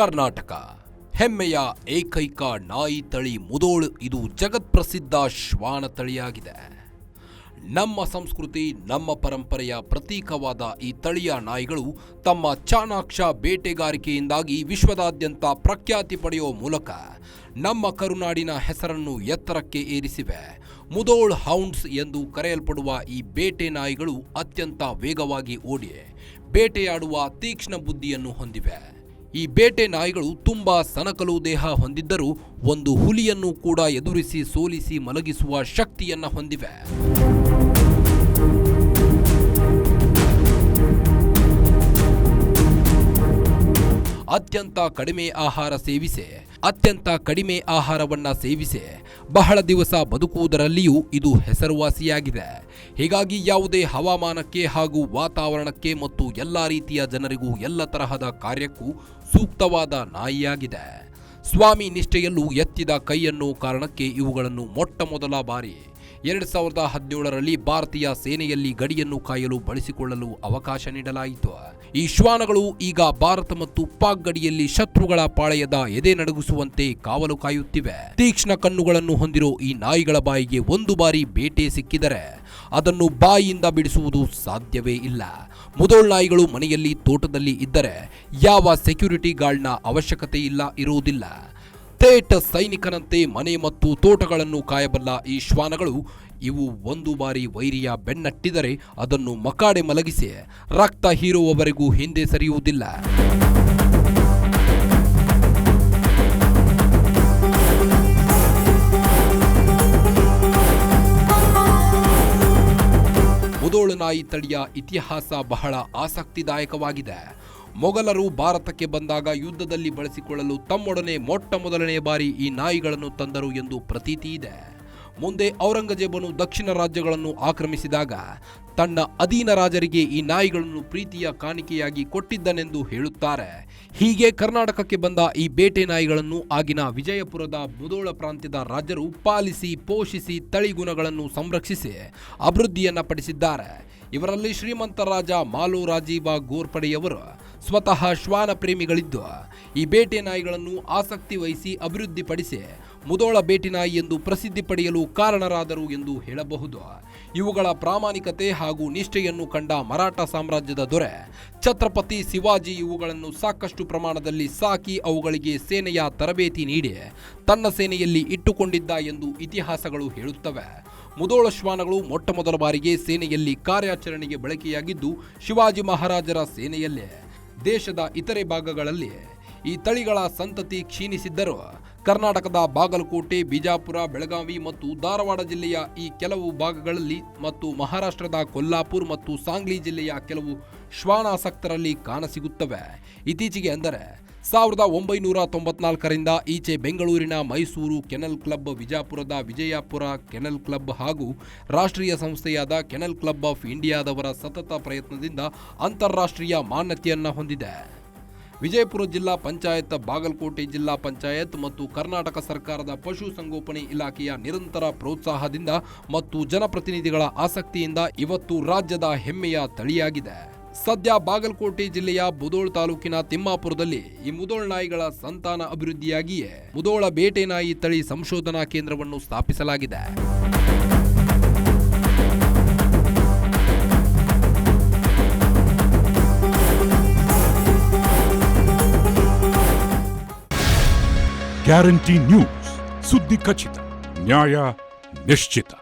ಕರ್ನಾಟಕ. ಹೆಮ್ಮೆಯ ಏಕೈಕ ನಾಯಿ ತಳಿ ಮುದೋಳು ಇದು ಜಗತ್ಪ್ರಸಿದ್ಧ ಶ್ವಾನ ತಳಿಯಾಗಿದೆ. ನಮ್ಮ ಸಂಸ್ಕೃತಿ, ನಮ್ಮ ಪರಂಪರೆಯ ಪ್ರತೀಕವಾದ ಈ ತಳಿಯ ನಾಯಿಗಳು ತಮ್ಮ ಚಾಣಾಕ್ಷ ಬೇಟೆಗಾರಿಕೆಯಿಂದಾಗಿ ವಿಶ್ವದಾದ್ಯಂತ ಪ್ರಖ್ಯಾತಿ ಪಡೆಯುವ ಮೂಲಕ ನಮ್ಮ ಕರುನಾಡಿನ ಹೆಸರನ್ನು ಎತ್ತರಕ್ಕೆ ಏರಿಸಿವೆ. ಮುದೋಳ್ ಹೌಂಡ್ಸ್ ಎಂದು ಕರೆಯಲ್ಪಡುವ ಈ ಬೇಟೆ ನಾಯಿಗಳು ಅತ್ಯಂತ ವೇಗವಾಗಿ ಓಡಿ, ಬೇಟೆಯಾಡುವ ತೀಕ್ಷ್ಣ ಬುದ್ಧಿಯನ್ನು ಹೊಂದಿವೆ. ಈ ಬೇಟೆ ನಾಯಿಗಳು ತುಂಬ ಸನಕಲು ದೇಹ ಹೊಂದಿದ್ದರೂ ಒಂದು ಹುಲಿಯನ್ನು ಕೂಡ ಎದುರಿಸಿ ಸೋಲಿಸಿ ಮಲಗಿಸುವ ಶಕ್ತಿಯನ್ನ ಹೊಂದಿವೆ. ಅತ್ಯಂತ ಕಡಿಮೆ ಆಹಾರ ಸೇವಿಸಿ, ಅತ್ಯಂತ ಕಡಿಮೆ ಆಹಾರವನ್ನ ಸೇವಿಸಿ, ಬಹಳ ದಿವಸ ಬದುಕುವುದರಲ್ಲಿಯೂ ಇದು ಹೆಸರುವಾಸಿಯಾಗಿದೆ. ಹೀಗಾಗಿ ಯಾವುದೇ ಹವಾಮಾನಕ್ಕೆ ಹಾಗೂ ವಾತಾವರಣಕ್ಕೆ ಮತ್ತು ಎಲ್ಲ ರೀತಿಯ ಜನರಿಗೂ ಎಲ್ಲ ತರಹದ ಕಾರ್ಯಕ್ಕೂ ಸೂಕ್ತವಾದ ನಾಯಿಯಾಗಿದೆ. ಸ್ವಾಮಿ ನಿಷ್ಠೆಯಲ್ಲೂ ಎತ್ತಿದ ಕೈಯನ್ನು ಕಾರಣಕ್ಕೆ ಇವುಗಳನ್ನು ಮೊಟ್ಟ ಮೊದಲ ಬಾರಿ ಎರಡು ಸಾವಿರದ ಹದಿನೇಳರಲ್ಲಿ ಭಾರತೀಯ ಸೇನೆಯಲ್ಲಿ ಗಡಿಯನ್ನು ಕಾಯಲು ಬಳಸಿಕೊಳ್ಳಲು ಅವಕಾಶ ನೀಡಲಾಯಿತು. ಈ ಶ್ವಾನಗಳು ಈಗ ಭಾರತ ಮತ್ತು ಪಾಕ್ ಗಡಿಯಲ್ಲಿ ಶತ್ರುಗಳ ಪಾಳೆಯದ ಎದೆ ನಡುಗಿಸುವಂತೆ ಕಾವಲು ಕಾಯುತ್ತಿವೆ. ತೀಕ್ಷ್ಣ ಕಣ್ಣುಗಳನ್ನು ಹೊಂದಿರೋ ಈ ನಾಯಿಗಳ ಬಾಯಿಗೆ ಒಂದು ಬಾರಿ ಬೇಟೆ ಸಿಕ್ಕಿದರೆ ಅದನ್ನು ಬಾಯಿಯಿಂದ ಬಿಡಿಸುವುದು ಸಾಧ್ಯವೇ ಇಲ್ಲ. ಮುದೋಳ್ ನಾಯಿಗಳು ಮನೆಯಲ್ಲಿ ತೋಟದಲ್ಲಿ ಇದ್ದರೆ ಯಾವ ಸೆಕ್ಯೂರಿಟಿ ಗಾರ್ಡ್ನ ಅವಶ್ಯಕತೆ ಇಲ್ಲ, ಇರುವುದಿಲ್ಲ. ಥೇಟ್ ಸೈನಿಕನಂತೆ ಮನೆ ಮತ್ತು ತೋಟಗಳನ್ನು ಕಾಯಬಲ್ಲ ಈ ಶ್ವಾನಗಳು ಇವು ಒಂದು ಬಾರಿ ವೈರಿಯ ಬೆನ್ನಟ್ಟಿದರೆ ಅದನ್ನು ಮಕಾಡೆ ಮಲಗಿಸಿ ರಕ್ತ ಹೀರುವವರೆಗೂ ಹಿಂದೆ ಸರಿಯುವುದಿಲ್ಲ. ಮುದೋಳು ತಳಿಯ ಇತಿಹಾಸ ಬಹಳ ಆಸಕ್ತಿದಾಯಕವಾಗಿದೆ. ಮೊಘಲರು ಭಾರತಕ್ಕೆ ಬಂದಾಗ ಯುದ್ಧದಲ್ಲಿ ಬಳಸಿಕೊಳ್ಳಲು ತಮ್ಮೊಡನೆ ಮೊಟ್ಟ ಮೊದಲನೇ ಬಾರಿ ಈ ನಾಯಿಗಳನ್ನು ತಂದರು ಎಂದು ಪ್ರತೀತಿ ಇದೆ. ಮುಂದೆ ಔರಂಗಜೇಬನು ದಕ್ಷಿಣ ರಾಜ್ಯಗಳನ್ನು ಆಕ್ರಮಿಸಿದಾಗ ತನ್ನ ಅಧೀನ ರಾಜರಿಗೆ ಈ ನಾಯಿಗಳನ್ನು ಪ್ರೀತಿಯ ಕಾಣಿಕೆಯಾಗಿ ಕೊಟ್ಟಿದ್ದನೆಂದು ಹೇಳುತ್ತಾರೆ. ಹೀಗೆ ಕರ್ನಾಟಕಕ್ಕೆ ಬಂದ ಈ ಬೇಟೆ ನಾಯಿಗಳನ್ನು ಆಗಿನ ವಿಜಯಪುರದ ಮುದೋಳ ಪ್ರಾಂತ್ಯದ ರಾಜರು ಪಾಲಿಸಿ, ಪೋಷಿಸಿ, ತಳಿಗುಣಗಳನ್ನು ಸಂರಕ್ಷಿಸಿ ಅಭಿವೃದ್ಧಿಯನ್ನ ಪಡಿಸಿದ್ದಾರೆ. ಇವರಲ್ಲಿ ಶ್ರೀಮಂತ ರಾಜ ಮಾಲು ರಾಜೀವ ಗೋರ್ಪಡೆಯವರು ಸ್ವತಃ ಶ್ವಾನ ಪ್ರೇಮಿಗಳಿದ್ದು, ಈ ಬೇಟೆ ನಾಯಿಗಳನ್ನು ಆಸಕ್ತಿ ವಹಿಸಿ ಅಭಿವೃದ್ಧಿಪಡಿಸಿ ಮುದೋಳ ಬೇಟೆ ನಾಯಿ ಎಂದು ಪ್ರಸಿದ್ಧಿ ಪಡೆಯಲು ಕಾರಣರಾದರು ಎಂದು ಹೇಳಬಹುದು. ಇವುಗಳ ಪ್ರಾಮಾಣಿಕತೆ ಹಾಗೂ ನಿಷ್ಠೆಯನ್ನು ಕಂಡ ಮರಾಠ ಸಾಮ್ರಾಜ್ಯದ ದೊರೆ ಛತ್ರಪತಿ ಶಿವಾಜಿ ಇವುಗಳನ್ನು ಸಾಕಷ್ಟು ಪ್ರಮಾಣದಲ್ಲಿ ಸಾಕಿ ಅವುಗಳಿಗೆ ಸೇನೆಯ ತರಬೇತಿ ನೀಡಿ ತನ್ನ ಸೇನೆಯಲ್ಲಿ ಇಟ್ಟುಕೊಂಡಿದ್ದ ಎಂದು ಇತಿಹಾಸಗಳು ಹೇಳುತ್ತವೆ. ಮುದೋಳ ಶ್ವಾನಗಳು ಮೊಟ್ಟ ಮೊದಲ ಬಾರಿಗೆ ಸೇನೆಯಲ್ಲಿ ಕಾರ್ಯಾಚರಣೆಗೆ ಬಳಕೆಯಾಗಿದ್ದು, ಶಿವಾಜಿ ಮಹಾರಾಜರ ಸೇನೆಯಲ್ಲೇ. ದೇಶದ ಇತರೆ ಭಾಗಗಳಲ್ಲಿ ಈ ತಳಿಗಳ ಸಂತತಿ ಕ್ಷೀಣಿಸಿದ್ದರೂ ಕರ್ನಾಟಕದ ಬಾಗಲಕೋಟೆ, ಬಿಜಾಪುರ, ಬೆಳಗಾವಿ ಮತ್ತು ಧಾರವಾಡ ಜಿಲ್ಲೆಯ ಈ ಕೆಲವು ಭಾಗಗಳಲ್ಲಿ ಮತ್ತು ಮಹಾರಾಷ್ಟ್ರದ ಕೊಲ್ಲಾಪುರ್ ಮತ್ತು ಸಾಂಗ್ಲಿ ಜಿಲ್ಲೆಯ ಕೆಲವು ಶ್ವಾನಾಸಕ್ತರಲ್ಲಿ ಕಾಣಸಿಗುತ್ತವೆ ಇತ್ತೀಚೆಗೆ ಅಂದರೆ ಸಾವಿರದ ಒಂಬೈನೂರ ತೊಂಬತ್ನಾಲ್ಕರಿಂದ ಈಚೆ ಬೆಂಗಳೂರಿನ ಮೈಸೂರು ಕೆನಲ್ ಕ್ಲಬ್, ವಿಜಾಪುರದ ವಿಜಯಪುರ ಕೆನಲ್ ಕ್ಲಬ್ ಹಾಗೂ ರಾಷ್ಟ್ರೀಯ ಸಂಸ್ಥೆಯಾದ ಕೆನಲ್ ಕ್ಲಬ್ ಆಫ್ ಇಂಡಿಯಾದವರ ಸತತ ಪ್ರಯತ್ನದಿಂದ ಅಂತಾರಾಷ್ಟ್ರೀಯ ಮಾನ್ಯತೆಯನ್ನು ಹೊಂದಿದೆ. ವಿಜಯಪುರ ಜಿಲ್ಲಾ ಪಂಚಾಯತ್, ಬಾಗಲಕೋಟೆ ಜಿಲ್ಲಾ ಪಂಚಾಯತ್ ಮತ್ತು ಕರ್ನಾಟಕ ಸರ್ಕಾರದ ಪಶು ಸಂಗೋಪನೆ ಇಲಾಖೆಯ ನಿರಂತರ ಪ್ರೋತ್ಸಾಹದಿಂದ ಮತ್ತು ಜನಪ್ರತಿನಿಧಿಗಳ ಆಸಕ್ತಿಯಿಂದ ಇವತ್ತು ರಾಜ್ಯದ ಹೆಮ್ಮೆಯ ತಳಿಯಾಗಿದೆ. ಸದ್ಯ ಬಾಗಲಕೋಟೆ ಜಿಲ್ಲೆಯ ಮುದೋಳ್ ತಾಲೂಕಿನ ತಿಮ್ಮಾಪುರದಲ್ಲಿ ಈ ಮುದೋಳ್ ನಾಯಿಗಳ ಸಂತಾನ ಅಭಿವೃದ್ಧಿಯಾಗಿಯೇ ಮುದೋಳ ಬೇಟೆ ನಾಯಿ ತಳಿ ಸಂಶೋಧನಾ ಕೇಂದ್ರವನ್ನು ಸ್ಥಾಪಿಸಲಾಗಿದೆ. ಗ್ಯಾರಂಟಿ ನ್ಯೂಸ್ ಸುದ್ದಿ ಖಚಿತ, ನ್ಯಾಯ ನಿಶ್ಚಿತ.